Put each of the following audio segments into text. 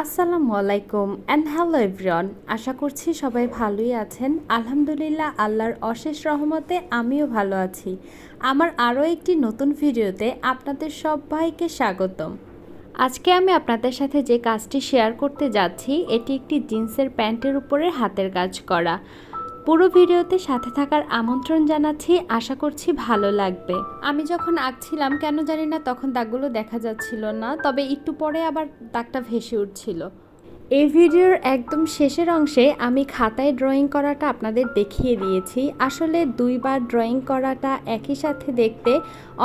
আসসালামু আলাইকুম and hello everyone আশা করছি সবাই ভালোই আছেন। আলহামদুলিল্লাহ আল্লাহর অশেষ রহমতে আমিও ভালো আছি। আমার আরও একটি নতুন ভিডিওতে আপনাদের সবাইকে স্বাগতম। আজকে আমি আপনাদের সাথে যে কাজটি শেয়ার করতে যাচ্ছি, এটি একটি জিন্সের প্যান্টের উপরে হাতের কাজ করা। পুরো ভিডিওতে সাথে থাকার আমন্ত্রণ জানাচ্ছি। আশা করছি ভালো লাগবে। আমি যখন আঁকছিলাম কেন জানি না তখন দাগগুলো দেখা যাচ্ছিল না, তবে একটু পরে আবার দাগটা ভেসে উঠছিল। এই ভিডিওর একদম শেষের অংশে আমি খাতায় ড্রয়িং করাটা আপনাদের দেখিয়ে দিয়েছি। আসলে দুইবার ড্রয়িং করাটা একই সাথে দেখতে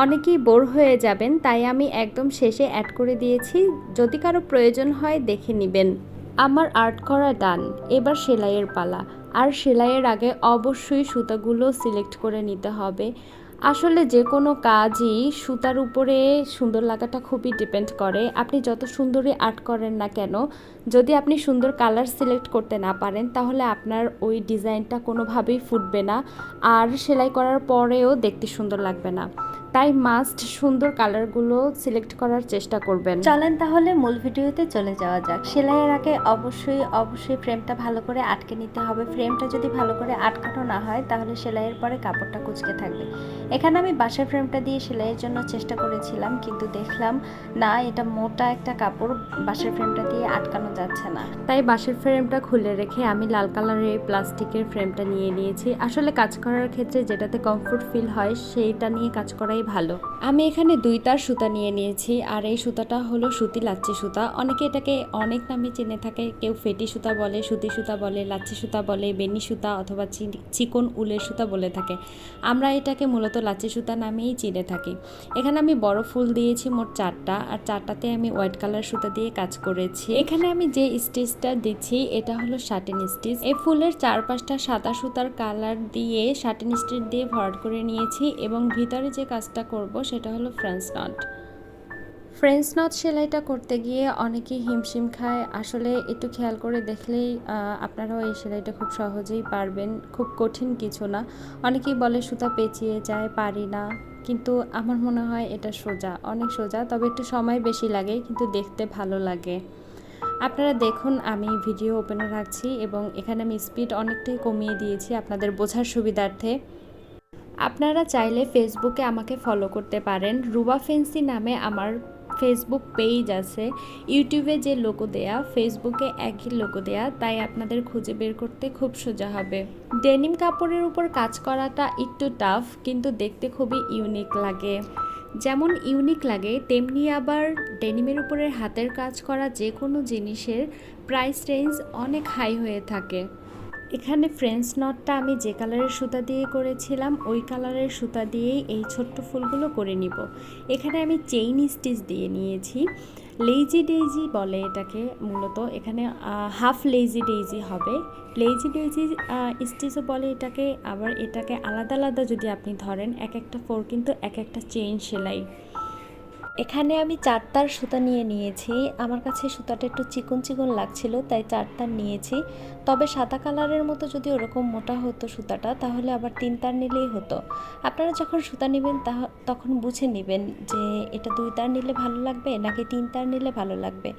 অনেকেই বোর হয়ে যাবেন, তাই আমি একদম শেষে অ্যাড করে দিয়েছি। যদি কারও প্রয়োজন হয় দেখে নেবেন। আমার আর্ট করা ডান এবার সেলাইয়ের পালা। আর সেলাইয়ের আগে অবশ্যই সুতাগুলো সিলেক্ট করে নিতে হবে। আসলে যে কোনো কাজই সুতার উপরে সুন্দর লাগাটা খুবই ডিপেন্ড করে। আপনি যত সুন্দরই আর্ট করেন না কেন, যদি আপনি সুন্দর কালার সিলেক্ট করতে না পারেন, তাহলে আপনার ওই ডিজাইনটা কোনোভাবেই ফুটবে না। আর সেলাই করার পরেও দেখতে সুন্দর লাগবে না। তাই মাস্ট সুন্দর কালারগুলো সিলেক্ট করার চেষ্টা করবেন। চলেন তাহলে মূল ভিডিওতে চলে যাওয়া যাক। সেলাইয়ের আগে অবশ্যই অবশ্যই ফ্রেমটা ভালো করে আটকে নিতে হবে। ফ্রেমটা যদি ভালো করে আটকানো না হয় তাহলে সেলাইয়ের পরে কাপড়টা কুচকে থাকবে। এখানে আমি বাসার ফ্রেমটা দিয়ে সেলাইয়ের জন্য চেষ্টা করেছিলাম কিন্তু দেখলাম না এটা মোটা একটা কাপড় বাসার ফ্রেমটা দিয়ে আটকানো যাচ্ছে না। তাই বাসার ফ্রেমটা খুলে রেখে আমি লাল কালারের এই প্লাস্টিকের ফ্রেমটা নিয়ে নিয়েছি। আসলে কাজ করার ক্ষেত্রে যেটাতে কমফোর্ট ফিল হয় সেইটা নিয়ে কাজ করাই ভালো। আমি এখানে দুই তার সুতা নিয়ে নিয়েছি, আর এই সুতাটা হলো সুতি লাচ্ছি সুতা। অনেকে এটাকে অনেক নামে চেনে থাকে, কেউ ফেটি সুতা বলে, সুতি সুতা বলে, লাচ্ছি সুতা বলে, বেনি সুতা অথবা চিকন উলের সুতা বলে থাকে। আমরা এটাকে মূলত লাচ্ছি সুতা নামেই চিনে থাকি। এখানে আমি বড় ফুল দিয়েছি মোট চারটা, আর চারটাতে আমি হোয়াইট কালার সুতা দিয়ে কাজ করেছি। এখানে আমি যে স্টিচটা দিচ্ছি, এটা হলো শাটিন স্টিচ। এই ফুলের চারপাশটা সাদা সুতার কালার দিয়ে শাটিন স্টিচ দিয়ে ভরাট করে নিয়েছি, এবং ভিতরে যে কাজটা করব, সেটা হলো ফ্রেঞ্চ নট ফ্রেঞ্চ নট সেলাইটা করতে গিয়ে অনেকেই হিমশিম খায়। আসলে একটু খেয়াল করে দেখলেই আপনারাও এই সেলাইটা খুব সহজেই পারবেন। খুব কঠিন কিছু না। অনেকেই বলে সুতা পেঁচিয়ে যায়, পারি না। কিন্তু আমার মনে হয় এটা সোজা, অনেক সোজা, তবে একটু সময় বেশি লাগে, কিন্তু দেখতে ভালো লাগে। আপনারা দেখুন, আমি ভিডিও ওপেনে রাখছি এবং এখানে আমি স্পিড অনেকটাই কমিয়ে দিয়েছি আপনাদের বোঝার সুবিধার্থে। আপনারা চাইলে ফেসবুকে আমাকে ফলো করতে পারেন। রুবা ফেন্সি নামে আমার ফেসবুক পেজ আছে। ইউটিউবে যে লোগো দেয়া ফেসবুকে একই লোগো দেয়া, তাই আপনাদের খুঁজে বের করতে খুব সোজা হবে। ডেনিম কাপড়ের উপর কাজ করাটা একটু টাফ কিন্তু দেখতে খুবই ইউনিক লাগে। যেমন ইউনিক লাগে, তেমনি আবার ডেনিমের উপরে হাতের কাজ করা যে কোনো জিনিসের প্রাইস রেঞ্জ অনেক হাই হয়ে থাকে। এখানে ফ্রেঞ্চ নটটা আমি যে কালারের সুতা দিয়ে করেছিলাম, ওই কালারের সুতা দিয়েই এই ছোট্ট ফুলগুলো করে নিব। এখানে আমি চেইন স্টিচ দিয়ে নিয়েছি। লেজি ডেইজি বলে এটাকে মূলত। এখানে হাফ লেজি ডেইজি হবে। লেজি ডেইজি স্টিচও বলে এটাকে। আবার এটাকে আলাদা আলাদা যদি আপনি ধরেন, এক একটা ফোর কিন্তু এক একটা চেইন সেলাই। এখানে আমি চারটার সুতা নিয়ে নিয়েছি। আমার কাছে সুতাটা একটু চিকন চিকন লাগছিল, তাই চারটার নিয়েছি। তবে সাদা কালারের মতো যদি ওরকম মোটা হতো সুতাটা, তাহলে আবার তিন তার নিলেই হতো। আপনারা যখন সুতা নেবেন তখন বুঝে নেবেন যে এটা দুই তার নিলে ভালো লাগবে, নাকি তিন তার নিলে ভালো লাগবে।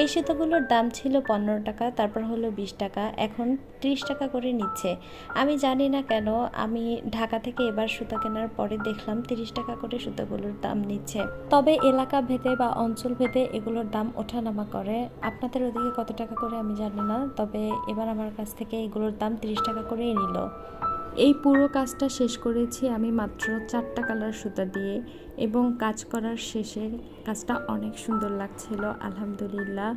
এই সুতোগুলোর দাম ছিল পনেরো টাকা, তারপর হলো বিশ টাকা, এখন ত্রিশ টাকা করে নিচ্ছে। আমি জানি না কেন, আমি ঢাকা থেকে এবার সুতা কেনার পরে দেখলাম তিরিশ টাকা করে সুতাগুলোর দাম নিচ্ছে। তবে এলাকা ভেদে বা অঞ্চল ভেদে এগুলোর দাম ওঠানামা করে। আপনাদের ওদিকে কত টাকা করে আমি জানি না, তবে এবার আমার কাছ থেকে এগুলোর দাম তিরিশ টাকা করেই নিল। এই পুরো কাজটা শেষ করেছি আমি মাত্র চারটা কালার সুতা দিয়ে এবং কাজ করার শেষে কাজটা অনেক সুন্দর লাগছিল, আলহামদুলিল্লাহ।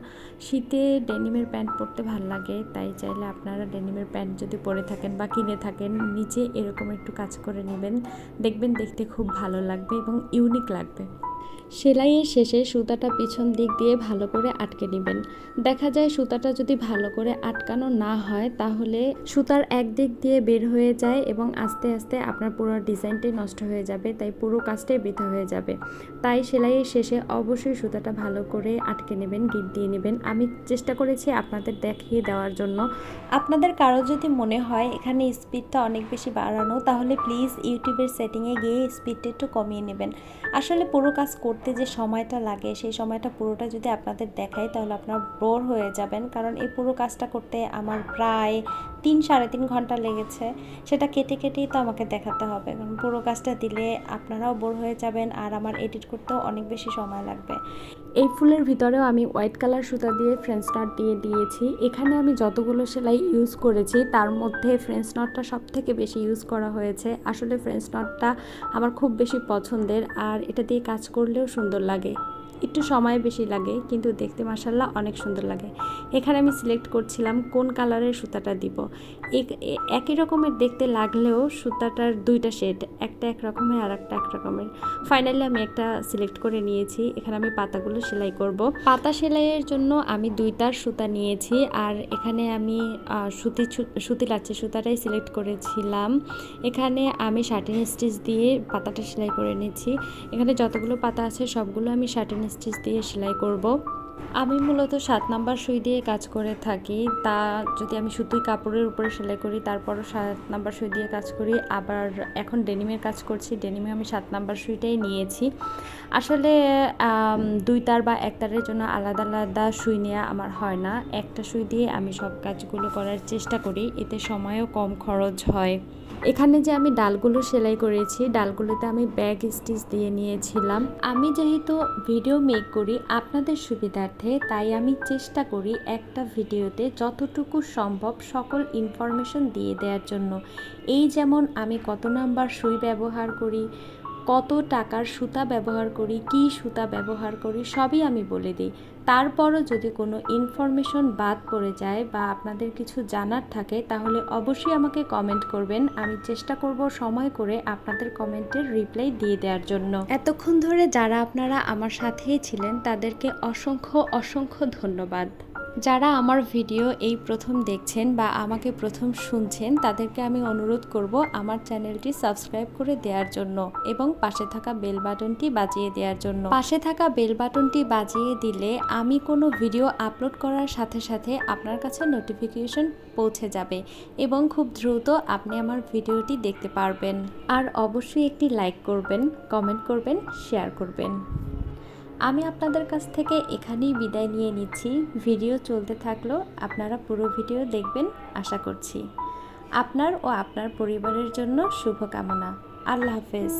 শীতে ডেনিমের প্যান্ট পরতে ভালো লাগে, তাই চাইলে আপনারা ডেনিমের প্যান্ট যদি পরে থাকেন বা কিনে থাকেন নিচে এরকম একটু কাজ করে নেবেন। দেখবেন দেখতে খুব ভালো লাগবে এবং ইউনিক লাগবে। সেলাইয়ের শেষে সুতাটা পিছন দিক দিয়ে ভালো করে আটকে নেবেন। দেখা যায় সুতাটা যদি ভালো করে আটকানো না হয়, তাহলে সুতার এক দিক দিয়ে বের হয়ে যায় এবং আস্তে আস্তে আপনার পুরো ডিজাইনটাই নষ্ট হয়ে যাবে, তাই পুরো কাজটাই বৃথা হয়ে যাবে। তাই সেলাইয়ের শেষে অবশ্যই সুতাটা ভালো করে আটকে নেবেন, গিট দিয়ে নেবেন। আমি চেষ্টা করেছি আপনাদের দেখিয়ে দেওয়ার জন্য। আপনাদের কারও যদি মনে হয় এখানে স্পিডটা অনেক বেশি বাড়ানো, তাহলে প্লিজ ইউটিউবের সেটিংয়ে গিয়ে স্পিডটা একটু কমিয়ে নেবেন। আসলে পুরো কাজটা করতে যে সময়টা লাগে, সেই সময়টা পুরোটা যদি আপনাদের দেখাই, তাহলে আপনারা বোর হয়ে যাবেন। কারণ এই পুরো কাজটা করতে আমার প্রায় তিন, সাড়ে তিন ঘণ্টা লেগেছে। সেটা কেটে কেটেই তো আমাকে দেখাতে হবে। কারণ পুরো কাজটা দিলে আপনারাও বোর হয়ে যাবেন আর আমার এডিট করতেও অনেক বেশি সময় লাগবে। এই ফুলের ভিতরেও আমি হোয়াইট কালার সুতা দিয়ে ফ্রেঞ্চ নট দিয়ে দিয়েছি। এখানে আমি যতগুলো সেলাই ইউজ করেছি, তার মধ্যে ফ্রেঞ্চ নটটা সব থেকে বেশি ইউজ করা হয়েছে। আসলে ফ্রেন্স নটটা আমার খুব বেশি পছন্দের, আর এটা দিয়ে কাজ করলেও সুন্দর লাগে। একটু সময় বেশি লাগে, কিন্তু দেখতে মাসাল্লাহ অনেক সুন্দর লাগে। এখানে আমি সিলেক্ট করছিলাম কোন কালারের সুতাটা দিব। একই রকমের দেখতে লাগলেও সুতাটার দুইটা শেড একটা এক রকমের আর একটা এক রকমের। ফাইনালি আমি একটা সিলেক্ট করে নিয়েছি, এখানে আমি পাতাগুলো সেলাই করব। পাতা সেলাইয়ের জন্য আমি দুইটার সুতা নিয়েছি, আর এখানে আমি সুতি সুতি লাচ্ছি সুতাটাই সিলেক্ট করেছিলাম। এখানে আমি শার্টিন স্টিচ দিয়ে পাতাটা সেলাই করে নিয়েছি। এখানে যতগুলো পাতা আছে সবগুলো আমি শার্টিন স্টিচ দিয়ে সেলাই করব। আমি মূলত সাত নাম্বার সুই দিয়ে কাজ করে থাকি। তা যদি আমি সুতুই কাপড়ের উপরে সেলাই করি, তারপরও সাত নাম্বার সুই দিয়ে কাজ করি। আবার এখন ডেনিমের কাজ করছি ডেনিমে আমি সাত নাম্বার সুইটাই নিয়েছি। আসলে দুই তার বা এক তারের জন্য আলাদা আলাদা সুই নেওয়া আমার হয় না। একটা সুই দিয়ে আমি সব কাজগুলো করার চেষ্টা করি। এতে সময়ও কম খরচ হয়। এখানে যে আমি ডালগুলো সেলাই করেছি, ডালগুলোতে আমি ব্যাগ স্টিচ দিয়ে নিয়েছিলাম। আমি যেহেতু ভিডিও মেক করি আপনাদের সুবিধার্থে, তাই আমি চেষ্টা করি একটা ভিডিওতে যতটুকু সম্ভব সকল ইনফরমেশন দিয়ে দেওয়ার জন্য। এই যেমন আমি কত নাম্বার সুই ব্যবহার করি কত টাকার সুতা ব্যবহার করি, কি সুতা ব্যবহার করি, সবই আমি বলে দিই। তারপরও যদি কোনো ইনফরমেশন বাদ পড়ে যায় বা আপনাদের কিছু জানার থাকে, তাহলে অবশ্যই আমাকে কমেন্ট করবেন। আমি চেষ্টা করব সময় করে আপনাদের কমেন্টের রিপ্লাই দিয়ে দেওয়ার জন্য। এতক্ষণ ধরে যারা আপনারা আমার সাথেই ছিলেন, তাদেরকে অসংখ্য অসংখ্য ধন্যবাদ। যারা আমার ভিডিও এই প্রথম দেখছেন বা আমাকে প্রথম শুনছেন, তাদেরকে আমি অনুরোধ করব আমার চ্যানেলটি সাবস্ক্রাইব করে দেওয়ার জন্য এবং পাশে থাকা বেল বাটনটি বাজিয়ে দেওয়ার জন্য। পাশে থাকা বেল বাটনটি বাজিয়ে দিলে আমি কোনো ভিডিও আপলোড করার সাথে সাথে আপনার কাছে নোটিফিকেশন পৌঁছে যাবে এবং খুব দ্রুত আপনি আমার ভিডিওটি দেখতে পারবেন। আর অবশ্যই একটি লাইক করবেন, কমেন্ট করবেন, শেয়ার করবেন। আমি আপনাদের কাছ থেকে এখানেই বিদায় নিয়ে নিচ্ছি। ভিডিও চলতে থাকল, আপনারা পুরো ভিডিও দেখবেন, আশা করছি। আপনার ও আপনার পরিবারের জন্য শুভকামনা। আল্লাহ হাফেজ।